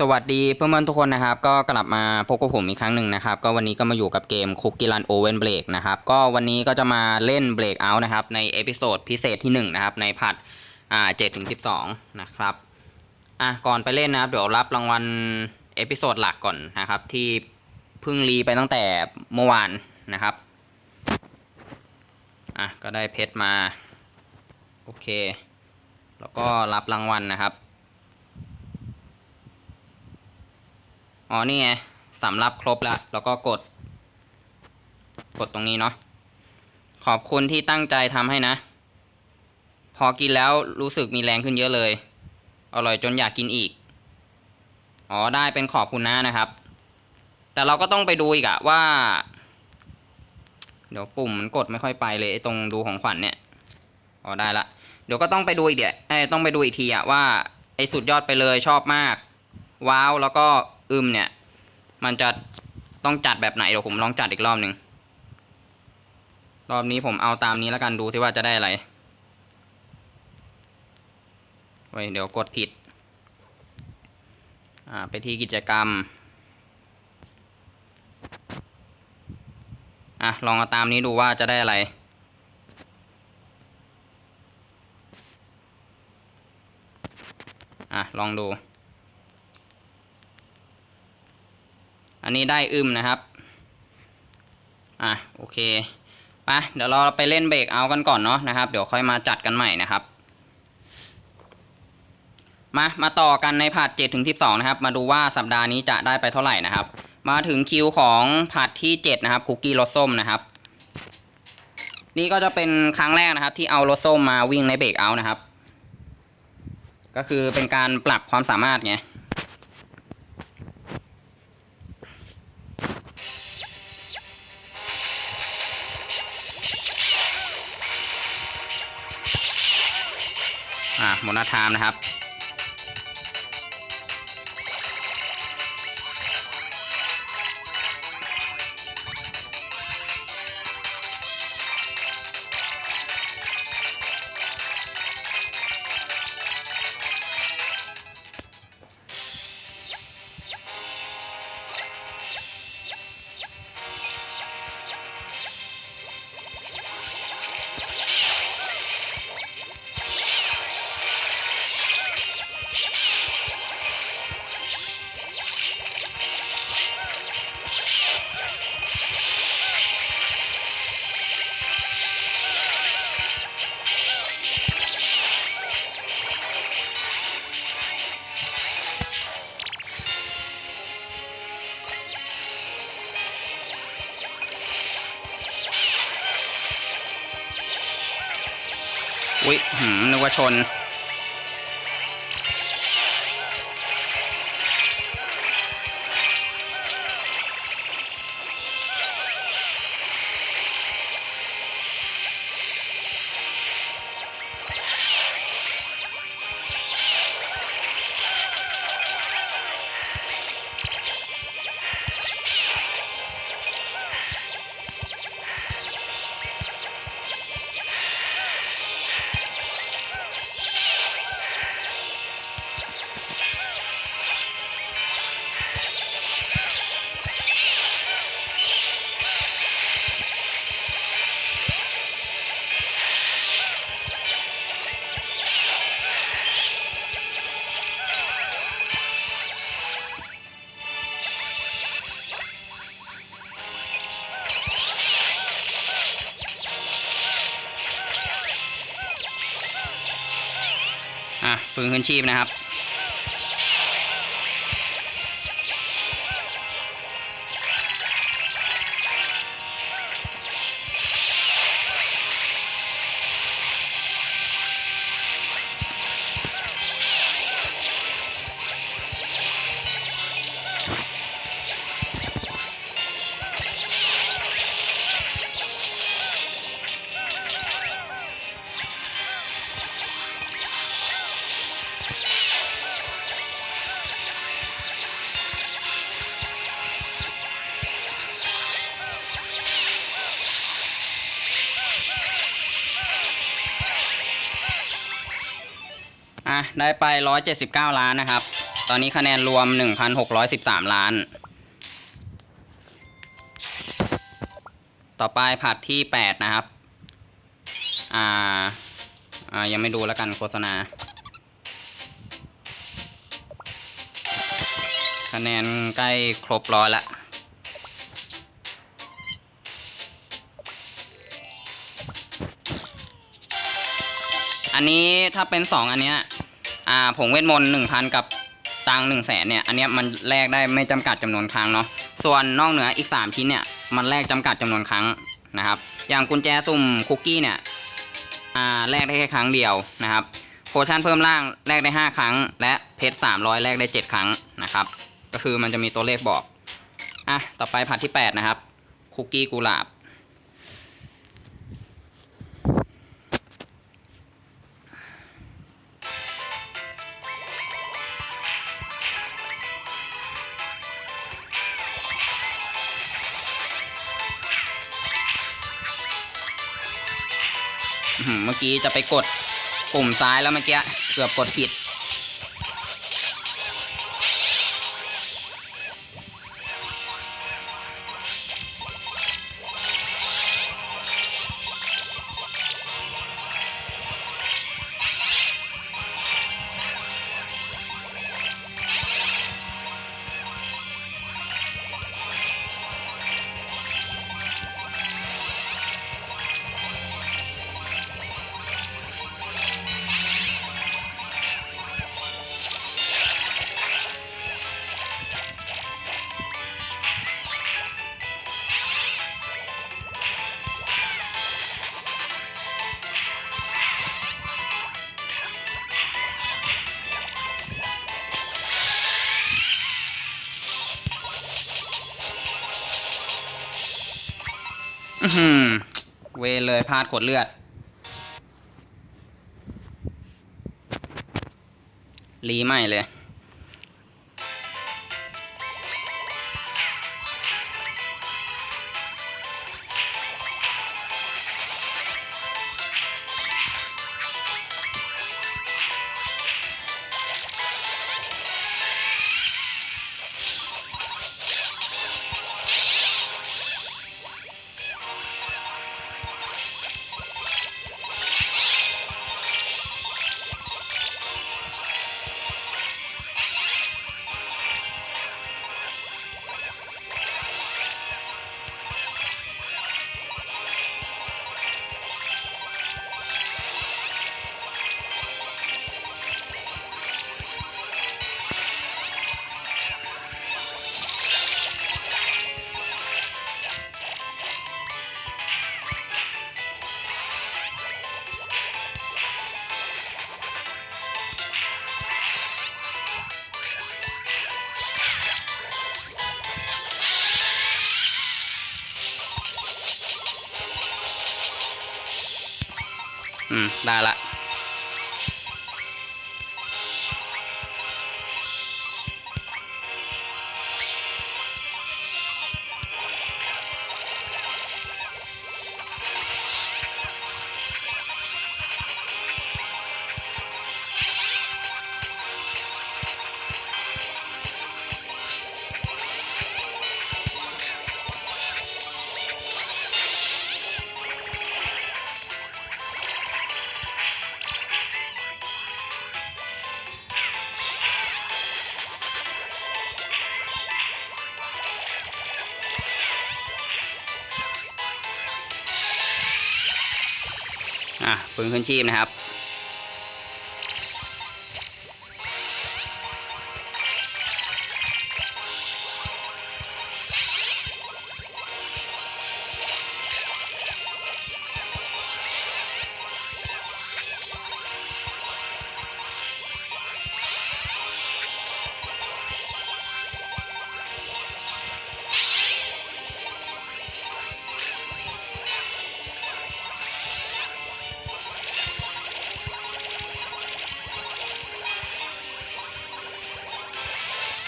สวัสดีเพื่อนๆทุกคนนะครับ ก็กลับมาพบกับผมอีกครั้งหนึ่งนะครับ ก็วันนี้ก็มาอยู่กับเกมคุกกี้รันโอเวนเบรกนะครับ ก็วันนี้ก็จะมาเล่นเบรกเอาท์นะครับ ในเอพิโซดพิเศษที่1นะครับ ในผัดอ่าเจ็ดถึงสิบสองนะครับอะก่อนไปเล่นนะครับ เดี๋ยวรับรางวัลเอพิโซดหลักก่อนนะครับ ที่เพิ่งรีไปตั้งแต่เมื่อวานนะครับอะก็ได้เพชรมา โอเค แล้วก็รับรางวัลนะครับ อ๋อนี่ไงสำรับครบแล้ว แล้วก็กด กดตรงนี้เนาะขอบคุณที่ตั้งใจทำให้นะ พอกินแล้วรู้สึกมีแรงขึ้นเยอะเลย อร่อยจนอยากกินอีก อ๋อได้เป็นขอบคุณนะนะครับ แต่เราก็ต้องไปดูอีกอะว่า เดี๋ยวปุ่มมันกดไม่ค่อยไปเลยตรงดูของขวัญเนี่ย อ๋อได้ละ เดี๋ยวก็ต้องไปดูอีกเดี๋ยวต้องไปดูอีกทีอะว่าไอ้สุดยอดไปเลยชอบมาก ว้าวแล้วก็ อึมเนี่ย มันจะต้องจัดแบบไหนเดี๋ยวผมลองจัดอีกรอบหนึ่งรอบนี้ผมเอาตามนี้แล้วกันดูที่ว่าจะได้อะไรเว้ยเดี๋ยวกดผิด อ่าไปที่กิจกรรม อะลองเอาตามนี้ดูว่าจะได้อะไรอะลองดู อันนี้ได้อึมนะครับ อะโอเคไปเดี๋ยวเราไปเล่นเบรกเอากันก่อนเนาะนะครับ เดี๋ยวค่อยมาจัดกันใหม่นะครับ มา มาต่อกันในผัด7ถึง12 นะครับ มาดูว่าสัปดาห์นี้จะได้ไปเท่าไหร่นะครับ มาถึงคิวของผัดที่ 7 นะครับ คุกกี้รสส้มนะครับ นี่ก็จะเป็นครั้งแรกนะครับ ที่เอารสส้มมาวิ่งในเบรกเอานะครับ ก็คือเป็นการปรับความสามารถไง มนาไทม์นะครับ ชน ฟื้นคืนชีพนะครับ อะได้ไป 179 ล้านนะครับ ตอนนี้คะแนนรวม 1,613 ล้าน ต่อไปผัดที่ 8 นะครับ อ่า อ่า ยังไม่ดูแล้วกันโฆษณา คะแนนใกล้ครบร้อยละ อันนี้ถ้าเป็นสองอันเนี้ยอ่าผงเวทมนต์หนึ่งพันกับตังหนึ่งแสนเนี่ย อันเนี้ยมันแลกได้ไม่จำกัดจำนวนครั้งเนาะ ส่วนนอกเหนืออีก 3 ชิ้นเนี่ย มันแลกจำกัดจำนวนครั้งนะครับ อย่างกุญแจสุ่มคุกกี้เนี่ย อ่า แลกได้แค่ครั้งเดียวนะครับ โพชั่นเพิ่มร่างแลกได้ 5 ครั้ง และเพชร300 แลกได้ 7 ครั้งนะครับ ก็คือมันจะมีตัวเลขบอก อะ ต่อไปผัดที่ 8 นะครับ คุกกี้กุหลาบ กี้จะไปกดปุ่มซ้ายแล้วเมื่อกี้เกือบกดผิด หืมเวเลยพลาดขดเลือด รีใหม่เลย อืม ได้ละ อะฟื้นคืนชีพนะครับ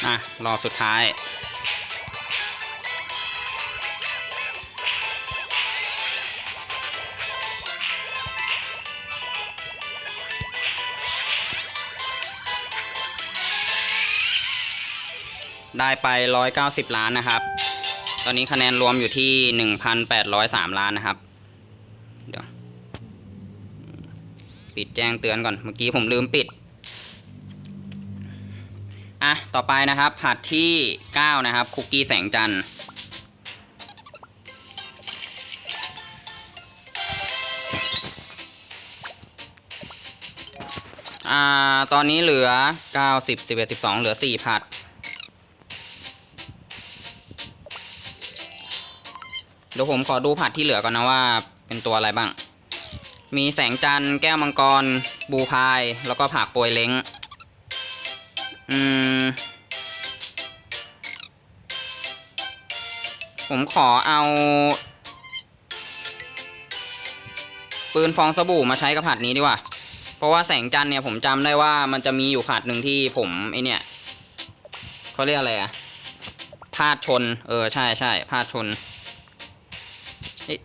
อะ รอสุดท้าย ได้ไป 190 ล้านนะครับ ตอนนี้คะแนนรวมอยู่ที่ 1,803 ล้านนะครับ เดี๋ยว ปิดแจ้งเตือนก่อน เมื่อกี้ผมลืมปิด ต่อไปนะครับ ผัดที่ 9 นะครับ คุกกี้แสงจันทร์อ่า ตอนนี้เหลือ9 10 11 12 เหลือ 4 ผัด เดี๋ยวผมขอดูผัดที่เหลือก่อนนะว่าเป็นตัวอะไรบ้าง มีแสงจันทร์ แก้วมังกร บูพาย แล้วก็ผักโปยเล้ง อืม ผมขอเอา ปืนฟองสบู่มาใช้กับผัดนี้ดีกว่า เพราะว่าแสงจันเนี่ยผมจำได้ว่ามันจะมีอยู่ผัดหนึ่งที่ผมไอเนี่ยเขาเรียกอะไรอะพาดชน เออใช่ใช่พาดชน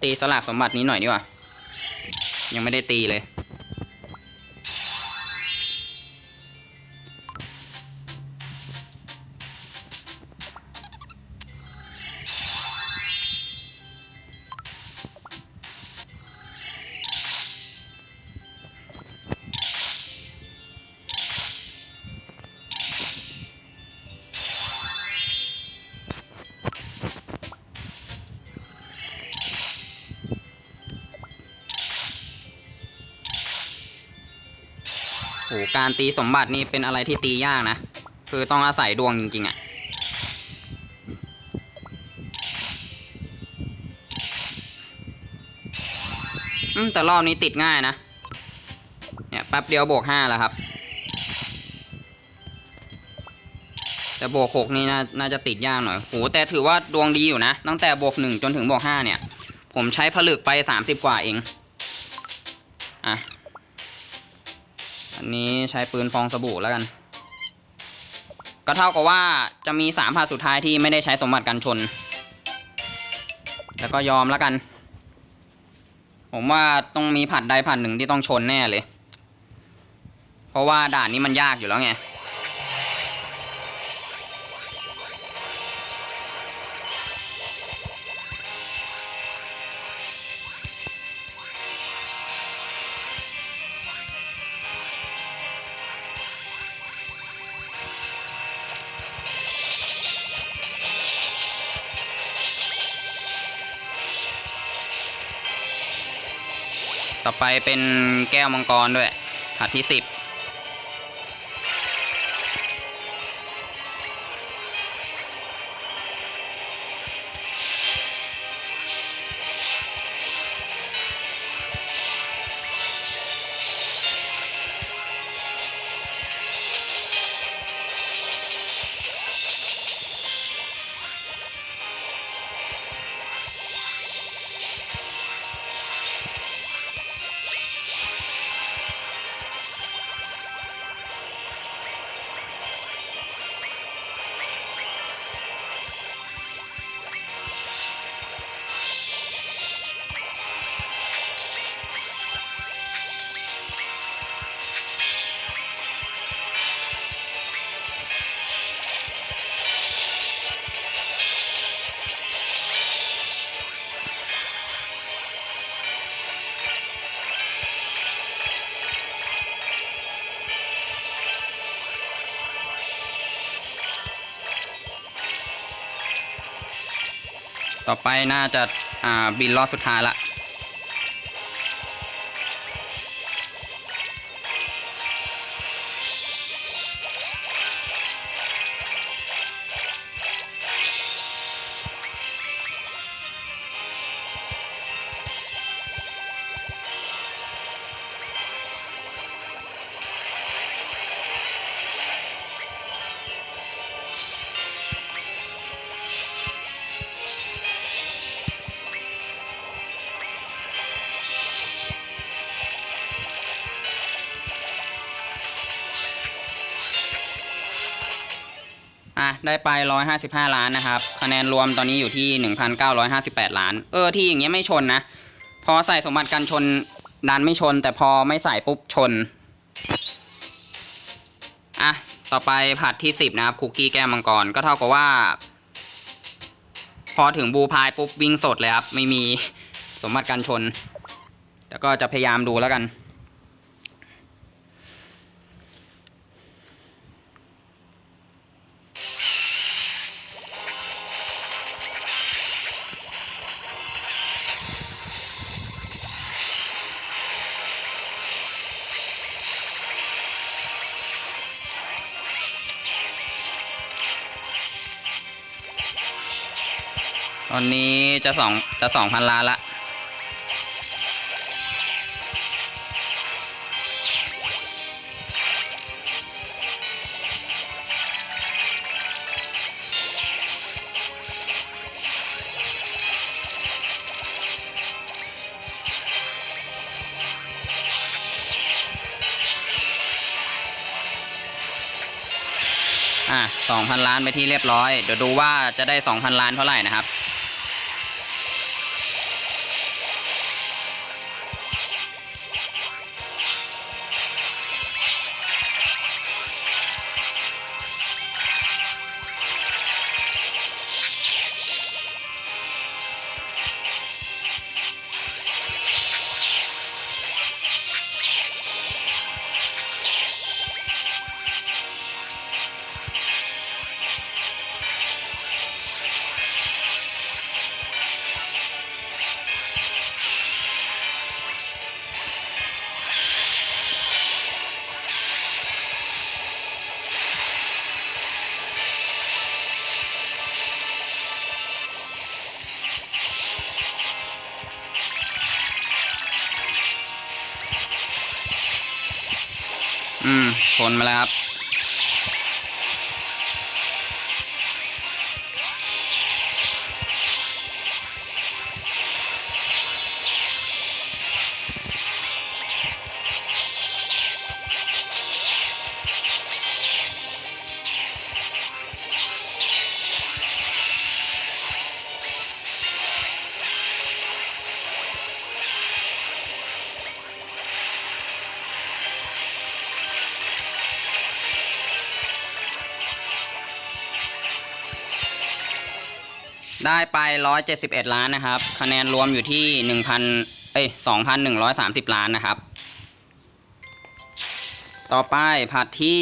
ตีสลากสมบัตินี้หน่อยดีกว่า ยังไม่ได้ตีเลย การตีสมบัตินี่เป็นอะไรที่ตียากนะ คือต้องอาศัยดวงจริงๆอะ่ะอืมแต่รอบนี้ติดง่ายนะ เนี่ยแป๊บเดียวบวกห้าแล้วครับ แต่บวกหกนี่น่าน่าจะติดยากหน่อยโหแต่ถือว่าดวงดีอยู่นะ ตั้งแต่บวกหนึ่งจนถึงบวกห้าเนี่ย ผมใช้ผลึกไปสามสิบกว่าเอง อะ อันนี้ใช้ปืนฟองสบู่แล้วกัน ก็เท่ากับว่าจะมีสามผัดสุดท้ายที่ไม่ได้ใช้สมบัติกันชน แล้วก็ยอมแล้วกัน ผมว่าต้องมีผัดใดผัดหนึ่งที่ต้องชนแน่เลย เพราะว่าด่านนี้มันยากอยู่แล้วไง ไปเป็นแก้วมังกรด้วยผัดที่สิบ ต่อไปน่าจะอ่าบินรอบสุดท้ายละ อะได้ไป 155 ล้านนะครับ คะแนนรวมตอนนี้อยู่ที่ 1,958 ล้าน เออที่อย่างเงี้ยไม่ชนนะ พอใส่สมบัติกันชนดันไม่ชน แต่พอไม่ใส่ปุ๊บชน อะ ต่อไปผัดที่สิบนะครับคุกกี้แก้มังกร ก็เท่ากับว่า พอถึงบูพายปุ๊บวิ่งสดเลยครับ ไม่มีสมบัติการชน แต่ก็จะพยายามดูแล้วกัน ตอนนี้จะสองจะสองพันล้านละอะสองพันล้านไปที่เรียบร้อย เดี๋ยวดูว่าจะได้สองพันล้านเท่าไหร่นะครับ มาแล้วครับ ได้ไป 171 ล้านนะครับ คะแนนรวมอยู่ที่ 1,000 เอ้ย 2,130 ล้านนะครับ ต่อไปผัดที่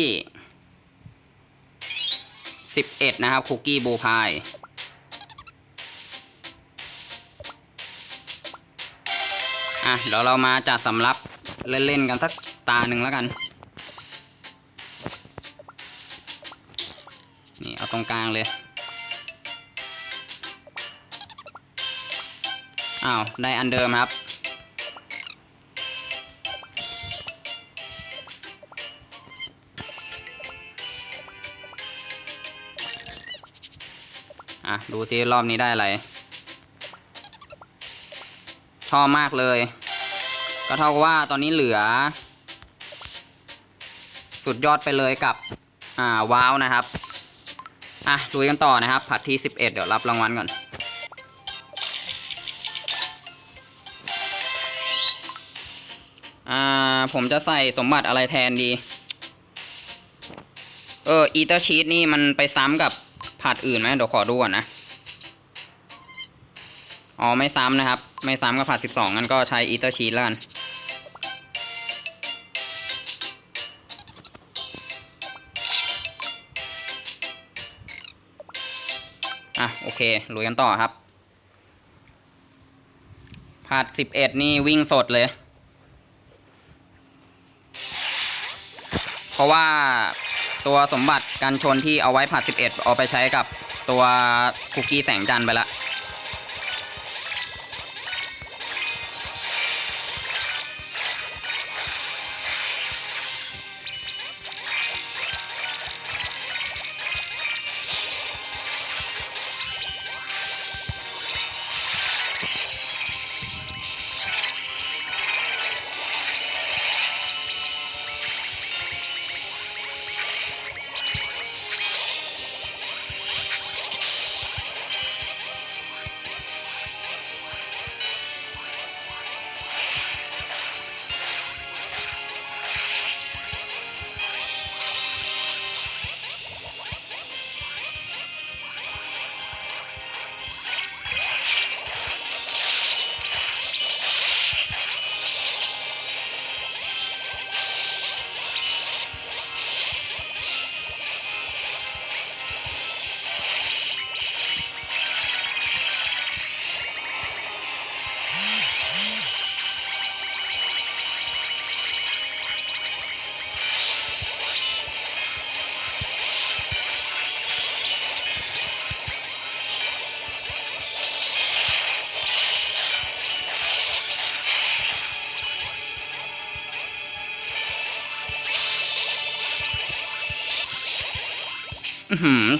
11 นะครับ คุกกี้บูพายอะ เดี๋ยวเรามาจัดสำรับเล่น ๆ กันสักตาหนึ่งแล้วกัน นี่ เอาตรงกลางเลย อ้าวได้อันเดิมครับ อะ ดูซิรอบนี้ได้อะไร ชอบมากเลย ก็เท่ากับว่าตอนนี้เหลือ สุดยอดไปเลยกับ อ่า ว้าวนะครับ อะลุยกันต่อนะครับ ผัดที่ 11 เดี๋ยวรับรางวัลก่อน อ่า ผมจะใส่สมบัติอะไรแทนดี เอออีเตอร์ชีตนี่มันไปซ้ำกับผัดอื่นไหมเดี๋ยวขอดูก่อนนะ อ๋อ ไม่ซ้ำนะครับ ไม่ซ้ำกับผัด12งั้นก็ใช้อีเตอร์ชีตแล้วกันอะ โอเคลุยกันต่อครับผัด11นี่วิ่งสดเลย เพ ราะว่าตัวสมบัติการชนที่เอาไว้ผัด11 เอาไปใช้กับตัวคุกกี้แสงจันทร์ไปละ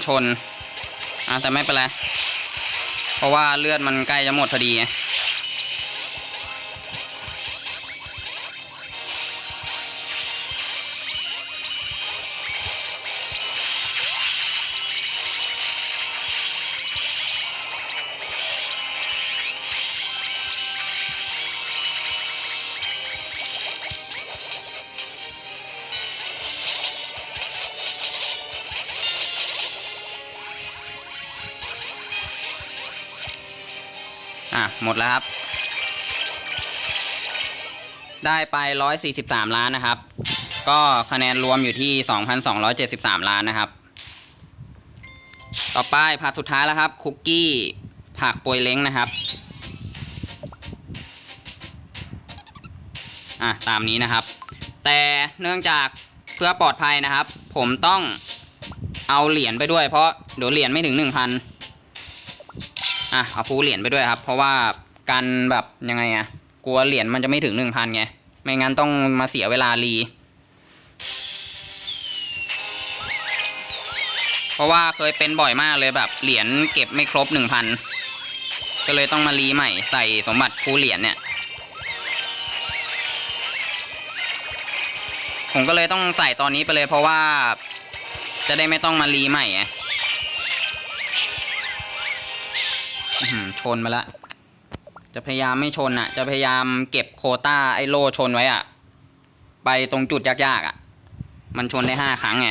ชนอะแต่ไม่เป็นไร เพราะว่าเลือดมันใกล้จะหมดพอดี อะ หมดแล้วครับ ได้ไป 143 ล้านนะครับ ก็คะแนนรวมอยู่ที่ 2,273 ล้านนะครับ ต่อไปผัดสุดท้ายแล้วครับ คุกกี้ผักโปยเล้งนะครับ อะ ตามนี้นะครับ แต่เนื่องจากเพื่อปลอดภัยนะครับ ผมต้องเอาเหรียญไปด้วยเพราะเดี๋ยวเหรียญไม่ถึง 1,000 อะเอาฟูเหรียญไปด้วยครับ เพราะว่ากันแบบยังไงอะกลัวเหรียญมันจะไม่ถึง1,000ไง ไม่งั้นต้องมาเสียเวลารี เพราะว่าเคยเป็นบ่อยมากเลยแบบเหรียญเก็บไม่ครบ1,000ก็เลยต้องมารีใหม่ใส่สมบัติฟูเหรียญเนี่ย ผมก็เลยต้องใส่ตอนนี้ไปเลยเพราะว่าจะได้ไม่ต้องมารีใหม่ไง ชนมาละ จะพยายามไม่ชนอะ จะพยายามเก็บโคต้าไอโล่ชนไว้อะ ไปตรงจุดยากๆอะ มันชนได้ห้าครั้งไง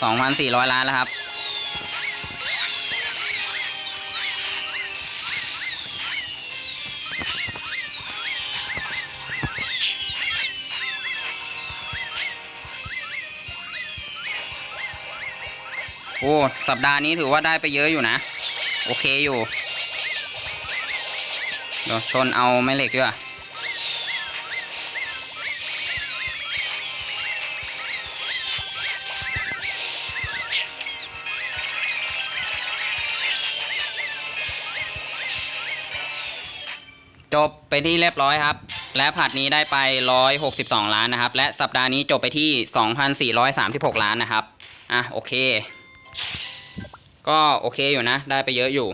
อะสองพันสี่ร้อยล้านแล้วครับ โอ้ สัปดาห์นี้ถือว่าได้ไปเยอะอยู่นะ โอเคอยู่ เดี๋ยวชนเอาไม้เหล็กดีกว่า จบไปที่เรียบร้อยครับ และผัดนี้ได้ไป 162 ล้านนะครับ และสัปดาห์นี้จบไปที่ 2,436 ล้านนะครับ อะโอเค ก็โอเคอยู่นะ ได้ไปเยอะอยู่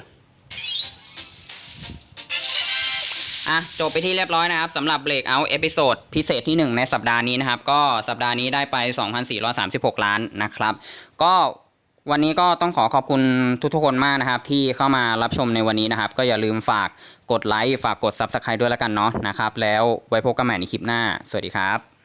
อะจบไปที่เรียบร้อยนะครับสำหรับ Breakout เอพิโซดพิเศษที่ 1 ในสัปดาห์นี้นะครับ ก็สัปดาห์นี้ได้ไป 2,436 ล้านนะครับ ก็วันนี้ก็ต้องขอขอบคุณทุกๆคนมากนะครับ ที่เข้ามารับชมในวันนี้นะครับ ก็อย่าลืมฝาก กดไลค์ฝากกด Subscribe ด้วยแล้วกันเนาะนะครับ แล้วไว้พบกันใหม่ในคลิปหน้า สวัสดีครับ